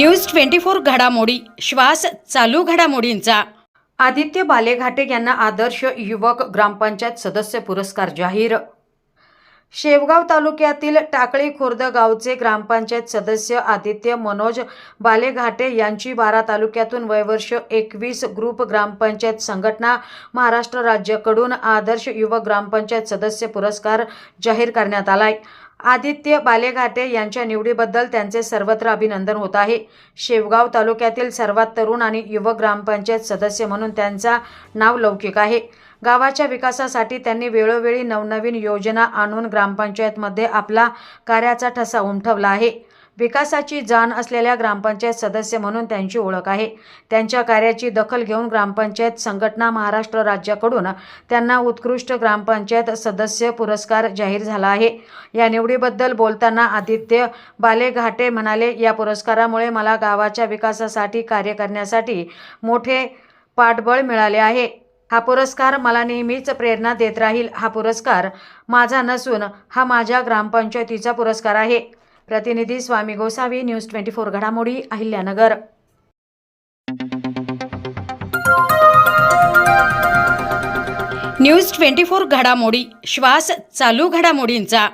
News twenty four घडामोडी श्वास चालू घडामोडींचा. आदित्य बालेघाटे यांना आदर्श युवक ग्रामपंचायत सदस्य पुरस्कार जाहीर. शेवगाव तालुक्यातील टाकळी खुर्द गावचे ग्रामपंचायत सदस्य आदित्य मनोज बालेघाटे यांची बारा तालुक्यातून वयवर्ष एकवीस ग्रुप ग्रामपंचायत संघटना महाराष्ट्र राज्याकडून आदर्श युवक ग्रामपंचायत सदस्य पुरस्कार जाहीर करण्यात आलाय. आदित्य बालेघाटे यांच्या निवडीबद्दल त्यांचे सर्वत्र अभिनंदन होत आहे. शेवगाव तालुक्यातील सर्वात तरुण आणि युवक ग्रामपंचायत सदस्य म्हणून त्यांचा नाव लौकिक आहे. गावाच्या विकासासाठी त्यांनी वेळोवेळी नवनवीन योजना आणून ग्रामपंचायतमध्ये आपला कार्याचा ठसा उमठवला आहे. विकासाची जाण असलेल्या ग्रामपंचायत सदस्य म्हणून त्यांची ओळख आहे. त्यांच्या कार्याची दखल घेऊन ग्रामपंचायत संघटना महाराष्ट्र राज्याकडून त्यांना उत्कृष्ट ग्रामपंचायत सदस्य पुरस्कार जाहीर झाला आहे. या निवडीबद्दल बोलताना आदित्य बालेघाटे म्हणाले या पुरस्कारामुळे मला गावाच्या विकासासाठी कार्य करण्यासाठी मोठे पाठबळ मिळाले आहे. हा पुरस्कार मला नेहमीच प्रेरणा देत राहील. हा पुरस्कार माझा नसून हा माझ्या ग्रामपंचायतीचा पुरस्कार आहे. प्रतिनिधी Swami Gosavi news twenty four घडामोडी अहिल्यानगर. न्यूज ट्वेंटी फोर घडामोडी श्वास चालू घडामोडींचा.